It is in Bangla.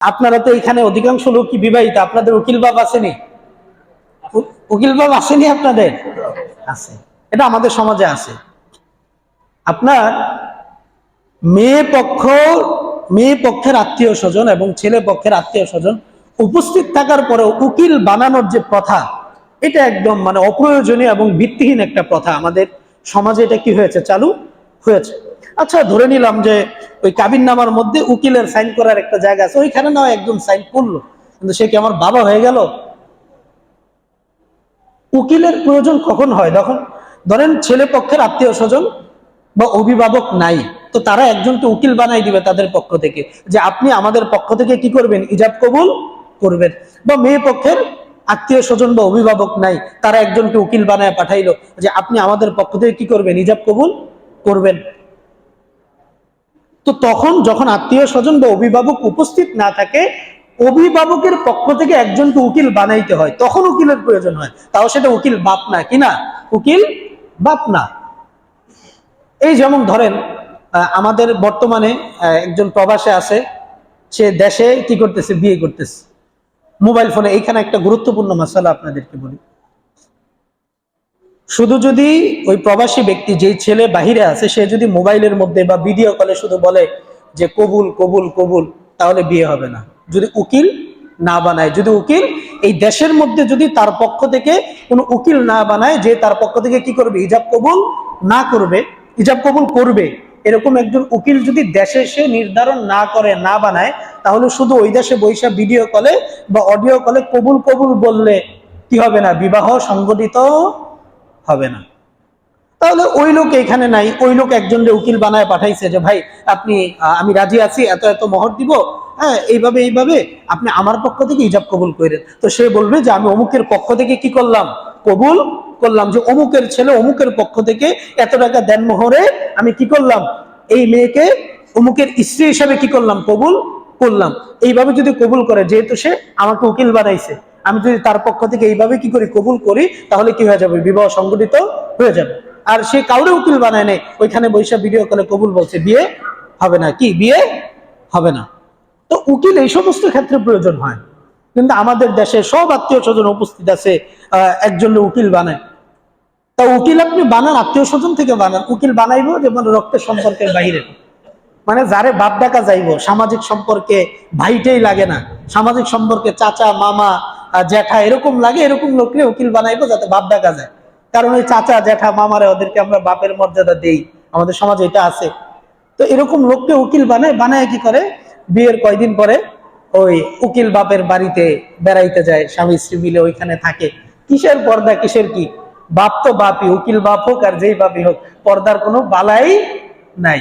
আপনারা তো এখানে অধিকাংশ লোকই বিবাহিত, আপনাদের উকিল বাব আসেনি? উকিল বাব আসেনি আপনাদের? আছে। এটা আমাদের সমাজে আছে। আপনার মেয়ে পক্ষ, মেয়ে পক্ষের আত্মীয় স্বজন এবং ছেলে পক্ষের আত্মীয় স্বজন উপস্থিত থাকার পরে উকিল বানানোর যে প্রথা, এটা একদম মানে অপ্রয়োজনীয় এবং ভিত্তিহীন একটা প্রথা আমাদের সমাজে এটা কি হয়েছে? চালু হয়েছে। আচ্ছা ধরে নিলাম যে ওই কাবিন নামার মধ্যে উকিলের সাইন করার একটা জায়গা আছে, ওইখানে না একজন সাইন করল। কিন্তু সে কি আমার বাবা হয়ে গেল? উকিলের প্রয়োজন কখন হয় তখন ধরেন ছেলে পক্ষের আত্মীয় স্বজন বা অভিভাবক নাই, তো তারা একজনকে উকিল বানাই দিবে তাদের পক্ষ থেকে, যে আপনি আমাদের পক্ষ থেকে কি করবেন? ইজাব কবুল করবেন। বা মেয়ে পক্ষের আত্মীয় স্বজন বা অভিভাবক নাই, তারা একজনকে উকিল বানায় পাঠাইলো, যে আপনি আমাদের পক্ষ থেকে কি করবেন? ইজাব কবুল করবেন। তো তখন যখন আত্মীয় স্বজন বা অভিভাবক উপস্থিত না থাকে, অভিভাবকের পক্ষ থেকে একজনকে উকিল বানাইতে হয়। তখন উকিলের প্রয়োজন হয়। তাও সেটা উকিল বাপ না, কি না? উকিল বাপ না। এই যেমন ধরেন আমাদের বর্তমানে একজন প্রবাসে আছে। সে দেশে কি করতেছে? বিয়ে করতেছে। মোবাইল ফোনে। এইখানে একটা গুরুত্বপূর্ণ মশালা আপনাদেরকে বলি। শুধু যদি ওই প্রবাসী ব্যক্তি, যেই ছেলে বাহিরে আছে, সে যদি মোবাইলের মধ্যে বা ভিডিও কলে শুধু বলে যে, কবুল কবুল কবুল তাহলে বিয়ে হবে না। যদি উকিল না বানায়, যদি উকিল এই দেশের মধ্যে যদি তার পক্ষ থেকে কোনো উকিল না বানায়, যে তার পক্ষ থেকে কি করবে? ইজাব কবুল না করবে ইজাব কবুল করবে। এরকম একজন উকিল যদি দেশে সে নির্ধারণ না করে, না বানায়, তাহলে শুধু ওই দেশে বৈশা ভিডিও কলে বা অডিও কলে কবুল কবুল বললে কি হবে না? বিবাহ সংগঠিত হবে না। তাহলে ওই লোক এখানে নাই, ওই লোক একজনকে উকিল বানায় পাঠাইছে যে, ভাই, আপনি আমি রাজি আছি, এত এত মহর দিব। হ্যাঁ এইভাবে এইভাবে আপনি আমার পক্ষ থেকে ইজাব কবুল করেন। তো সে বলবে যে, আমি অমুকের পক্ষ থেকে কি করলাম? কবুল করলাম যে, অমুকের ছেলে অমুকের পক্ষ থেকে এত টাকা দেন মোহরে, আমি কি করলাম? এই মেয়েকে অমুকের স্ত্রী হিসাবে কি করলাম? কবুল করলাম। এইভাবে যদি কবুল করে, যেহেতু সে আমাকে উকিল বানাইছে। আমি যদি তার পক্ষ থেকে এইভাবে কি করি, কবুল করি, তাহলে কি হয়ে যাবে? বিবাহ সংগঠিত হয়ে যাবে। আর সে কাউরে উকিল বানায় নেই, ওইখানে বৈশা ভিডিও কলে কবুল বলছে, বিয়ে হবে না। কি? বিয়ে হবে না। তো উকিল এই সমস্ত ক্ষেত্রে প্রয়োজন হয়। কিন্তু আমাদের দেশে সব আত্মীয় স্বজন উপস্থিত আছে একজন উকিল বানায়। তা উকিল আপনি বানান আত্মীয় স্বজন থেকে বানান। উকিল বানাইবো যেমন রক্তের সম্পর্কের বাইরে। মানে যারে বাপ ডাকা যাইব, সামাজিক সম্পর্কে ভাইটাই লাগে না। সামাজিক সম্পর্কে চাচা, মামা জ্যাঠা এরকম লাগে, এরকম লোককে উকিল বানাইবো যাতে বাপ ডাকা যায়। কারণ ওই চাচা, জ্যাঠা, মামারে ওদেরকে আমরা বাপের মর্যাদা দেই। আমাদের সমাজে এটা আছে। তো এরকম লোককে উকিল বানায় বানায় কি করে? বিয়ের কয়দিন পরে ওই উকিল বাপের বাড়িতে বেড়াইতে যায়, স্বামী স্ত্রী মিলে ওইখানে থাকে। কিসের পর্দা, কিসের কি? বাপ তো বাপই, উকিল বাপ হোক আর যেই বাপই হোক, পর্দার কোনো বালাই নাই।